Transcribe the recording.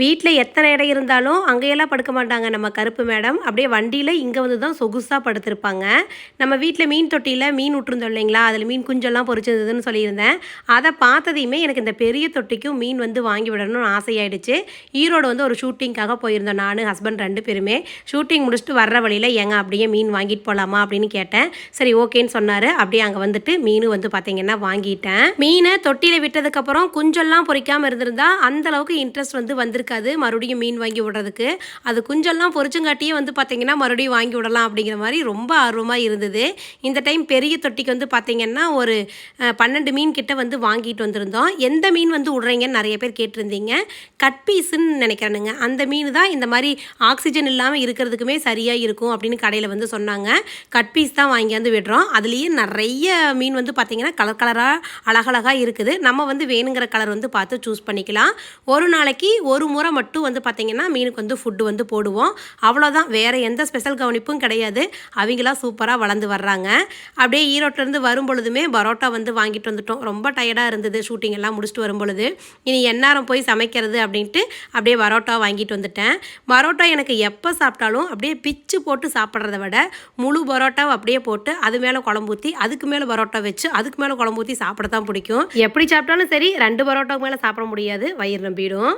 வீட்டில் எத்தனை இடம் இருந்தாலும் அங்கேயெல்லாம் படுக்க மாட்டாங்க நம்ம கருப்பு மேடம். அப்படியே வண்டியில் இங்கே வந்து தான் சொகுசாக படுத்திருப்பாங்க. நம்ம வீட்டில் மீன் தொட்டியில் மீன் விட்டுருந்தோம் இல்லைங்களா? அதில் மீன் குஞ்செல்லாம் பொரிச்சிருந்ததுன்னு சொல்லியிருந்தேன். அதை பார்த்ததையுமே எனக்கு இந்த பெரிய தொட்டிக்கும் மீன் வந்து வாங்கி விடணும்னு ஆசையாயிடுச்சு. ஈரோடு வந்து ஒரு ஷூட்டிங்காக போயிருந்தோம் நான் ஹஸ்பண்ட் ரெண்டு பேருமே. ஷூட்டிங் முடிச்சுட்டு வர்ற வழியில் ஏங்க அப்படியே மீன் வாங்கிட்டு போகலாமா அப்படின்னு கேட்டேன். சரி ஓகேன்னு சொன்னார். அப்படியே அங்கே வந்துட்டு மீன் வந்து பார்த்தீங்கன்னா வாங்கிட்டேன். மீனை தொட்டியில் விட்டதுக்கப்புறம் குஞ்செல்லாம் பொறிக்காமல் இருந்திருந்தா அந்தளவுக்கு இன்ட்ரெஸ்ட் வந்து இருக்காது மறுபடியும் மீன் வாங்கி விடுறதுக்கு. அது குஞ்செல்லாம் பொரிச்சங்காட்டியே வந்து பார்த்திங்கன்னா மறுபடியும் வாங்கி விடலாம் அப்படிங்கிற மாதிரி ரொம்ப ஆர்வமாக இருந்தது. இந்த டைம் பெரிய தொட்டிக்கு வந்து பார்த்திங்கன்னா ஒரு பன்னெண்டு மீன் கிட்ட வந்து வாங்கிட்டு வந்திருந்தோம். எந்த மீன் வந்து விடுறீங்கன்னு நிறைய பேர் கேட்டிருந்தீங்க. கட் பீஸுன்னு நினைக்கிறேனுங்க. அந்த மீன் தான் இந்த மாதிரி ஆக்சிஜன் இல்லாமல் இருக்கிறதுக்குமே சரியாக இருக்கும் அப்படின்னு கடையில் வந்து சொன்னாங்க. கட் பீஸ் தான் வாங்கியாந்து விடுறோம். அதுலேயே நிறைய மீன் வந்து பார்த்திங்கன்னா கலர் கலராக அழகழகாக இருக்குது. நம்ம வந்து வேணுங்கிற கலர் வந்து பார்த்து சூஸ் பண்ணிக்கலாம். ஒரு நாளைக்கு ஒரு முறை மட்டும் வந்து பார்த்திங்கன்னா மீனுக்கு வந்து ஃபுட்டு வந்து போடுவோம். அவ்வளோதான் வேறு எந்த ஸ்பெஷல் கவனிப்பும் கிடையாது. அவங்களாம் சூப்பராக வளர்ந்து வர்றாங்க. அப்படியே ஈரோட்டிலேருந்து வரும் பொழுதுமே பரோட்டா வந்து வாங்கிட்டு வந்துட்டோம். ரொம்ப டயர்டாக இருந்தது ஷூட்டிங் எல்லாம் முடிச்சுட்டு வரும் பொழுது. இனி எந்நேரம் போய் சமைக்கிறது அப்படின்ட்டு அப்படியே பரோட்டா வாங்கிட்டு வந்துட்டேன். பரோட்டா எனக்கு எப்போ சாப்பிட்டாலும் அப்படியே பிச்சு போட்டு சாப்பிட்றத விட முழு பரோட்டாவை அப்படியே போட்டு அது மேலே குழம்பு ஊற்றி அதுக்கு மேலே பரோட்டா வச்சு அதுக்கு மேலே குழம்பு ஊற்றி சாப்பிட தான் பிடிக்கும். எப்படி சாப்பிட்டாலும் சரி ரெண்டு பரோட்டாவுக்கு மேலே சாப்பிட முடியாது. வயிறு நம்பிடும்.